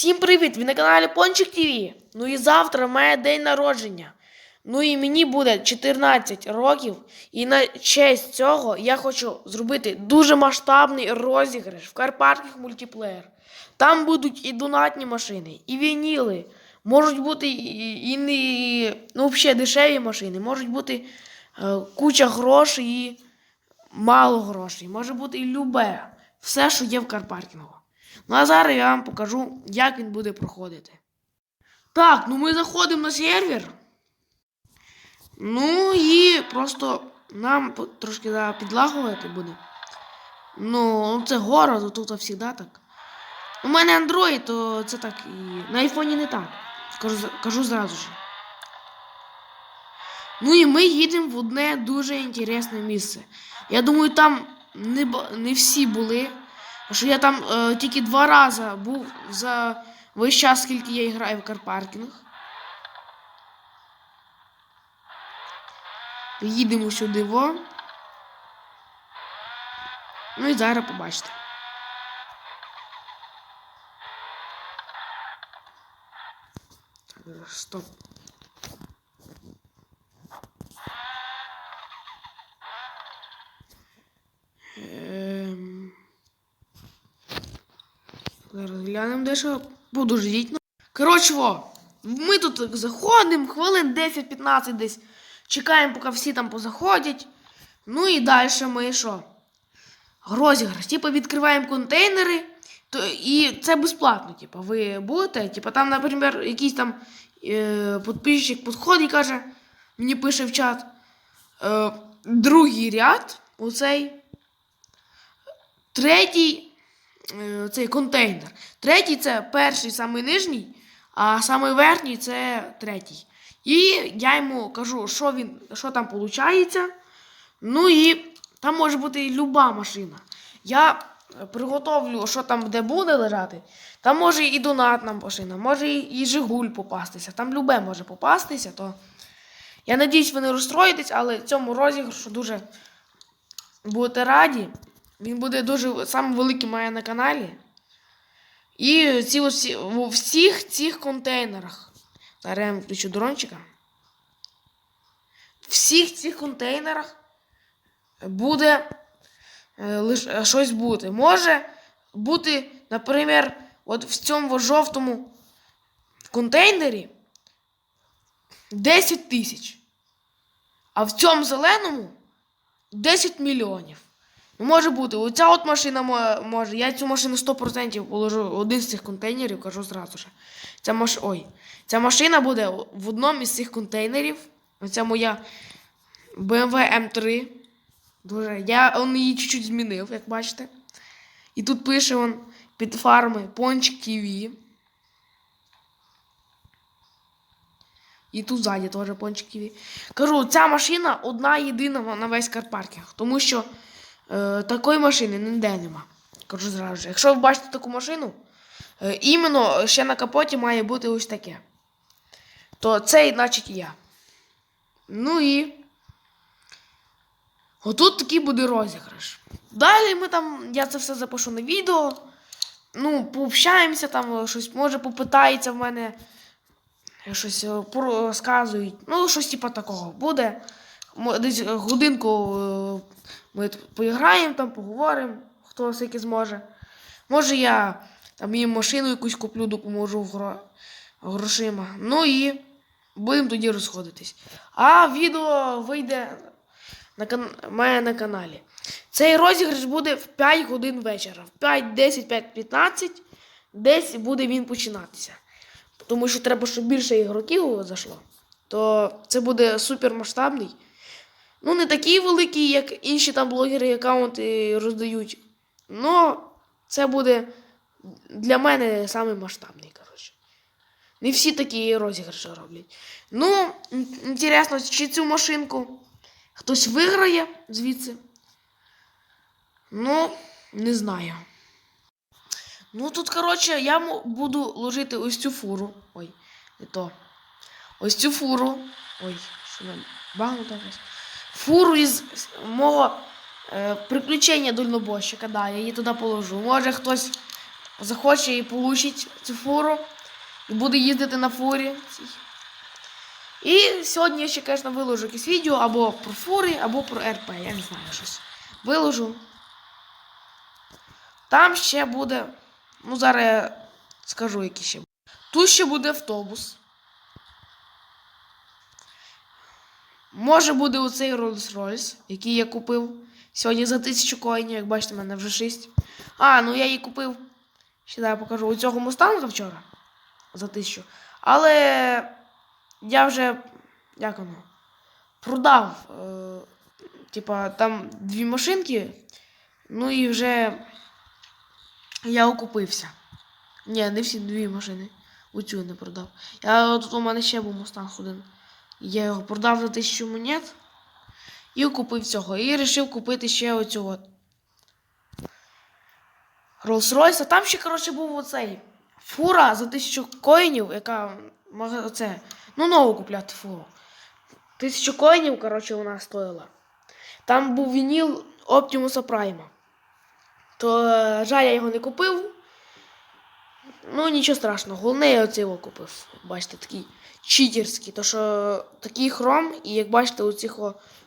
Всім привіт! Ви на каналі Пончик ТВ. Ну і завтра має день народження. Ну і мені буде 14 років. І на честь цього я хочу зробити дуже масштабний розіграш в Карпатських мультиплеєр. Там будуть і донатні машини, і вініли. Можуть бути і, не ну, взагалі дешеві машини, можуть бути е, куча грошей і мало грошей. Може бути і любе. Все, що є в Карпаркінгу. Ну а зараз я вам покажу, як він буде проходити. Так, ну ми заходимо на сервер. Ну і просто нам трошки да, підлагувати буде. Ну, це гора, то тут завжди так. У мене Android, то це так і. На айфоні не так. Кажу, кажу зразу ж. Ну і ми їдемо в одне дуже інтересне місце. Я думаю, там не, не всі були. Що я там е, тільки два рази був за весь час, скільки я граю в карпаркінг. Їдемо сюди во. Ну і зараз побачите. Так, стоп. Зараз глянемо дещо. Подождіть. ну. Коротше, во, ми тут заходимо, хвилин 10-15 десь. Чекаємо, поки всі там позаходять. Ну і далі ми що? Розіграш. Типу відкриваємо контейнери. То, і це безплатно. Типу, ви будете. Типу, там, наприклад, якийсь там е, підписчик підходить і каже, мені пише в чат. Е, другий ряд, оцей. Третій цей контейнер. Третій це перший самий нижній, а самий верхній це третій. І я йому кажу, що він, що там виходить. Ну і там може бути люба машина. Я е, приготовлю, що там де буде лежати. Там може і донатна машина, може і Жигуль попастися. Там любе може попастися. То я надіюсь, ви не розстроїтесь, але цьому розіграшу дуже будете раді. Він буде дуже самий великий має на каналі. І ці усі, у всіх цих контейнерах. Зараз я включу дрончика. В всіх цих контейнерах буде е, е, щось бути. Може бути, наприклад, от в цьому жовтому контейнері 10 тисяч. А в цьому зеленому 10 мільйонів. Може бути, оця от машина може. Я цю машину 100% положу в один з цих контейнерів, кажу зразу ж. Ця маш... Ой, ця машина буде в одному із цих контейнерів. Оця моя BMW M3. Дуже. Я он її чуть-чуть змінив, як бачите. І тут пише он під фарми Пончик TV. І тут ззаді теж Пончик TV. Кажу, ця машина одна єдина на весь карпаркінг. Тому що е, такої машини ніде нема. Кажу зразу. ж. Якщо ви бачите таку машину, е, іменно ще на капоті має бути ось таке. То це, значить, я. Ну і. Отут такий буде розіграш. Далі ми там, я це все запишу на відео. Ну, пообщаємося там, щось може попитається в мене. Щось е, розказують. Ну, щось типу такого буде. Десь годинку е, ми поіграємо, там поговоримо, хто скільки зможе. Може, я там їм машину якусь куплю, допоможу гро... грошима. Ну і будемо тоді розходитись. А відео вийде на кан... має на каналі. Цей розіграш буде в 5 годин вечора. В 5, 10, 5, 15 десь буде він починатися. Тому що треба, щоб більше ігроків зайшло. То це буде супер масштабний. Ну, не такий великий, як інші там блогери аккаунти роздають. Ну, це буде для мене самий масштабний, коротше. Не всі такі розіграші роблять. Ну, інтересно, чи цю машинку хтось виграє звідси? Ну, не знаю. Ну тут, коротше, я буду ложити ось цю фуру. Ой, не то. Ось цю фуру. Ой, що нам багато якось. Фуру із мого е, приключення дальнобойщика, да, я її туди положу. Може хтось захоче і получить цю фуру, і буде їздити на фурі. І сьогодні я ще, звісно, виложу якесь відео або про фури, або про РП. Я не знаю щось. Виложу. Там ще буде. Ну, зараз я скажу, які ще. Тут ще буде автобус. Може буде оцей Rolls-Royce, який я купив сьогодні за 1000 коїнів, як бачите, в мене вже 6. А, ну я її купив. Ще я покажу у цього мустанга вчора. За 1000. Але я вже. Як воно? Продав. Е, типа, там дві машинки. Ну і вже я окупився. Ні, не всі дві машини. Оцю не продав. Я от у мене ще був мустанг один. Я його продав за 1000 монет і купив цього. І вирішив купити ще оцю от. Rolls-Royce. А там ще, коротше, був оцей. Фура за 1000 коїнів, яка оце. Ну, нову купляти фуру. 1000 коїнів, коротше, вона стоїла. Там був вініл Optimus Prime. То е, жаль, я його не купив. Ну, нічого страшного. Головне, я оцей його купив. Бачите, такий читерський. То що такий хром, і як бачите, у цих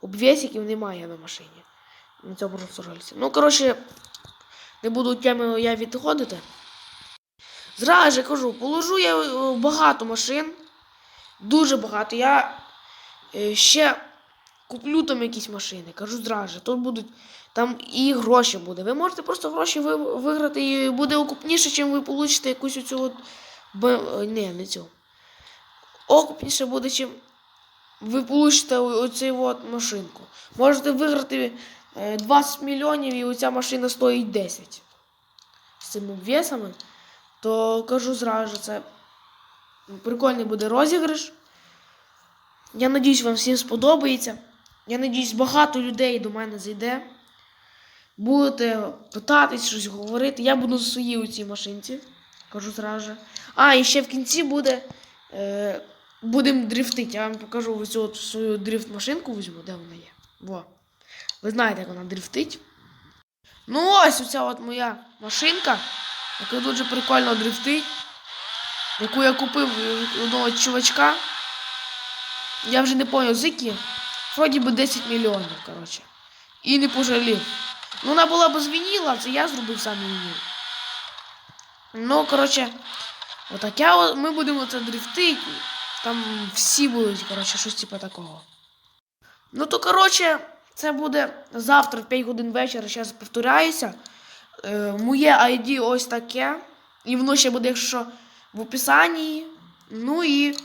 обвісиків немає на машині. На цьому Rolls-Royce. Ну, коротше, не буду теми я відходити. Зразу ж кажу, положу я е, багато машин. Дуже багато. Я е, ще куплю там якісь машини. Кажу зразу. же, Тут будуть там і гроші буде. Ви можете просто гроші виграти і буде окупніше, чим ви получите якусь оцю от. Б... е, Не, цю. Окупніше буде, чим ви получите оцю от машинку. Можете виграти е, 20 мільйонів і оця машина стоїть 10. З цими обвісами. То кажу зразу, же, це прикольний буде розіграш. Я надіюсь, вам всім сподобається. Я надіюсь, багато людей до мене зайде. Будете питатись, щось говорити. Я буду за свої у цій машинці. Кажу зразу. А, і ще в кінці буде. Е, будемо дрифтити. Я вам покажу ось цю свою дрифт-машинку візьму, де вона є. Во. Ви знаєте, як вона дрифтить. Ну ось оця от моя машинка, яка дуже прикольно дрифтить. Яку я купив у одного чувачка. Я вже не поняв, з які. Вроді би 10 мільйонів, коротше. І не пожалів. Ну, вона була без вініла, це я зробив сам вініл. Ну, коротше, отак ми будемо це дрифтити. Там всі будуть, коротше, щось типу такого. Ну то, коротше, це буде завтра в 5 годин вечора, зараз повторяюся. Е, моє ID ось таке. І воно ще буде, якщо в описанні. Ну і.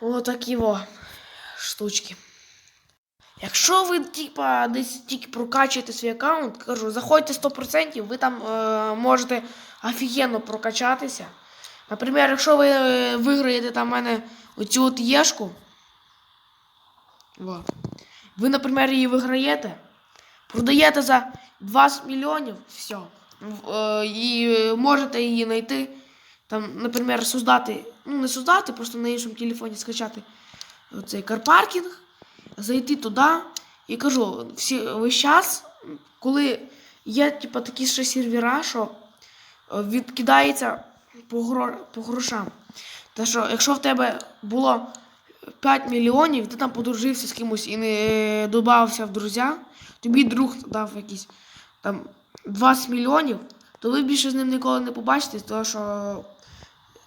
Отакі во штучки. Якщо ви типа, десь тільки прокачуєте свій аккаунт, кажу, заходьте 100%, ви там е, можете офігенно прокачатися. Наприклад, якщо ви е, виграєте там в мене оцю от єшку, во, ви, наприклад, її виграєте, продаєте за 20 мільйонів, все. Е, І е, можете її знайти. Там, наприклад, создати, ну не создати, просто на іншому телефоні скачати цей карпаркінг, зайти туди і кажу, всі, весь час, коли є типу, такі ще сервера, що е, відкидається по, гро, по грошам. Та що, якщо в тебе було 5 мільйонів, ти там подружився з кимось і не додався в друзі, тобі друг дав якісь там 20 мільйонів, то ви більше з ним ніколи не побачите, тому що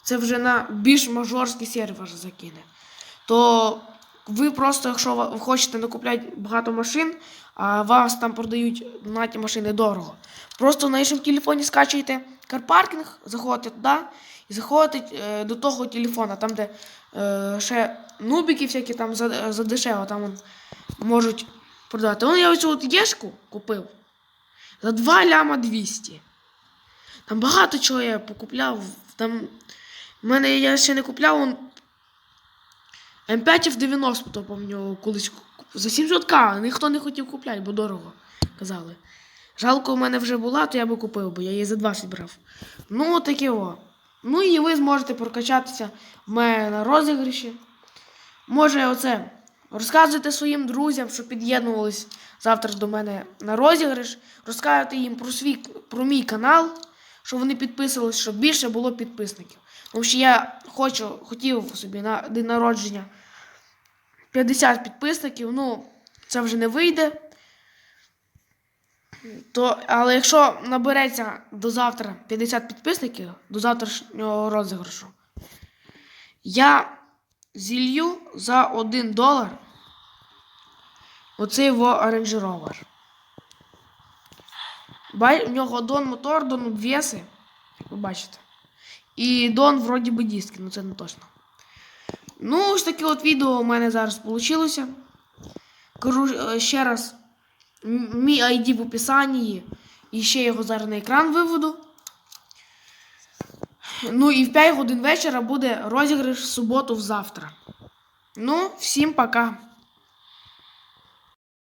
це вже на більш мажорський сервер закине. То ви просто, якщо ви хочете накупляти багато машин, а вас там продають на машини дорого. Просто на іншому телефоні скачуєте карпаркінг, заходите туди і заходите е, до того телефона, там, де е, ще нубики всякі там за, дешево там можуть продати. Вон я оцю от єшку купив за 2 ляма 200. Там багато чого я покупляв. Там в мене я ще не купляв М5 в 90, то пам'ятаю, колись за 700к ніхто не хотів купляти, бо дорого казали. Жалко, у мене вже була, то я би купив, бо я її за 20 брав. Ну, таке о. Ну і ви зможете прокачатися в мене на розіграші. Може, оце Розказуйте своїм друзям, що під'єднувались завтра до мене на розіграш. Розказуйте їм про свій про мій канал, щоб вони підписувались, щоб більше було підписників. Тому що я хочу, хотів собі на день народження 50 підписників. Ну, це вже не вийде. То, але якщо набереться до завтра 50 підписників, до завтрашнього розіграшу, я зілью за 1 долар оцей Rover. Бай, в нього дон мотор, дон обвеси, ви бачите. І дон вроді би диски, ну це не точно. Ну, ось таке от відео у мене зараз вийшло. Кажу е, ще раз, мій ID в описанні. І ще його зараз на екран виведу. Ну і в 5 годин вечора буде розіграш в суботу в завтра. Ну, всім пока.